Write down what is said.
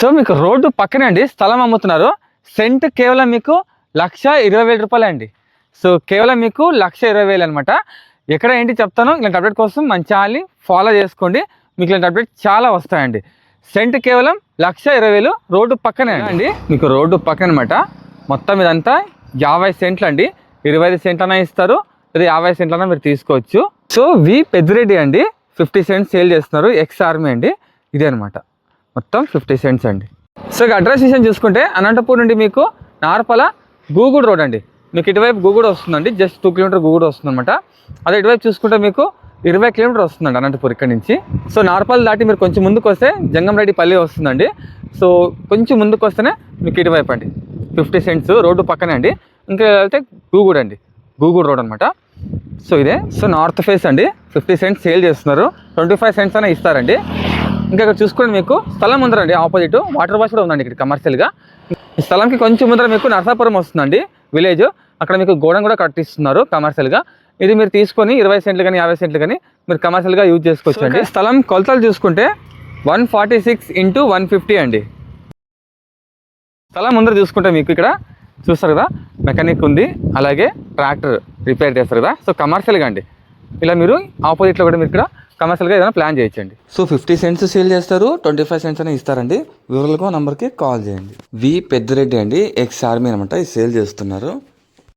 So మీకు road పక్కనే అండి స్థలం అమ్ముతున్నారు. సెంట్ కేవలం మీకు లక్ష ఇరవై వేల రూపాయలే అండి. సో కేవలం మీకు లక్ష ఇరవై వేలు అనమాట ఎక్కడ ఏంటి చెప్తాను ఇలాంటి అప్డేట్ కోసం మన ఛానల్ని ఫాలో చేసుకోండి. మీకు ఇలాంటి అప్డేట్ చాలా వస్తాయండి. సెంట్ కేవలం లక్ష ఇరవై వేలు రోడ్డు పక్కనే అండి. మీకు రోడ్డు పక్కన అనమాట మొత్తం ఇదంతా యాభై సెంట్లు అండి. ఇరవై ఐదు సెంట్లైనా ఇస్తారు లేదా యాభై సెంట్లైనా మీరు తీసుకోవచ్చు. సో వి పెద్దిరెడ్డి అండి ఫిఫ్టీ సెంట్స్ సేల్ చేస్తున్నారు ఎక్స్ ఆర్మీ అండి. ఇదే అనమాట మొత్తం ఫిఫ్టీ సెంట్స్ అండి. సో ఇక అడ్రస్ విషయం చూసుకుంటే అనంతపూర్ నుండి మీకు నార్పల గూగుడు రోడ్ అండి. మీకు ఇటువైపు గూగుడు వస్తుందండి. జస్ట్ టూ కిలోమీటర్ గూగుడు వస్తుందన్నమాట. అదే ఇటువైపు చూసుకుంటే మీకు ఇరవై కిలోమీటర్ వస్తుందండి అనంతపూర్ ఇక్కడ నుంచి. సో నార్పల్ దాటి మీరు కొంచెం ముందుకు వస్తే జంగంరెడ్డి పల్లి వస్తుందండి. సో కొంచెం ముందుకు వస్తేనే మీకు ఇటువైపు అండి. ఫిఫ్టీ సెంట్స్ రోడ్డు పక్కనే అండి. ఇంకా వెళ్తే గూగుడు అండి. గూగుడు రోడ్ అనమాట సో ఇదే. సో నార్త్ ఫేస్ అండి. ఫిఫ్టీ సెంట్స్ సేల్ చేస్తున్నారు. ట్వంటీ ఫైవ్ సెంట్స్ అయినా ఇస్తారండి. ఇంకా ఇక్కడ చూసుకోండి మీకు స్థలం ఉందండి ఆపోజిట్. వాటర్ వాష్ కూడా ఉందండి ఇక్కడ కమర్షియల్గా ఈ స్థలంకి కొంచెం ముందర మీకు నరసాపురం వస్తుందండి విలేజ్. అక్కడ మీకు గోడం కూడా కట్టిస్తున్నారు కమర్షియల్గా ఇది మీరు తీసుకొని ఇరవై సెంట్లు కానీ యాభై సెంట్లు కానీ మీరు కమర్షియల్గా యూజ్ చేసుకోవచ్చు అండి. స్థలం కొలతలు చూసుకుంటే one forty six into one fifty అండి. స్థలం ముందర చూసుకుంటే మీకు ఇక్కడ చూస్తారు కదా మెకానిక్ ఉంది అలాగే ట్రాక్టర్ రిపేర్ చేస్తారు కదా. సో కమర్షియల్గా అండి. ఇలా మీరు ఆపోజిట్లో కూడా మీరు ఇక్కడ కమర్షియల్గా ఏదైనా ప్లాన్ చేయొచ్చండి. సో ఫిఫ్టీ సెంట్స్ సేల్ చేస్తారు ట్వంటీ ఫైవ్ సెంట్స్ అని ఇస్తారండి. వివరాలకు నంబర్కి కాల్ చేయండి. వి పెద్దిరెడ్డి అండి ఎక్స్ ఆర్మీ అనమాట ఇది సేల్ చేస్తున్నారు.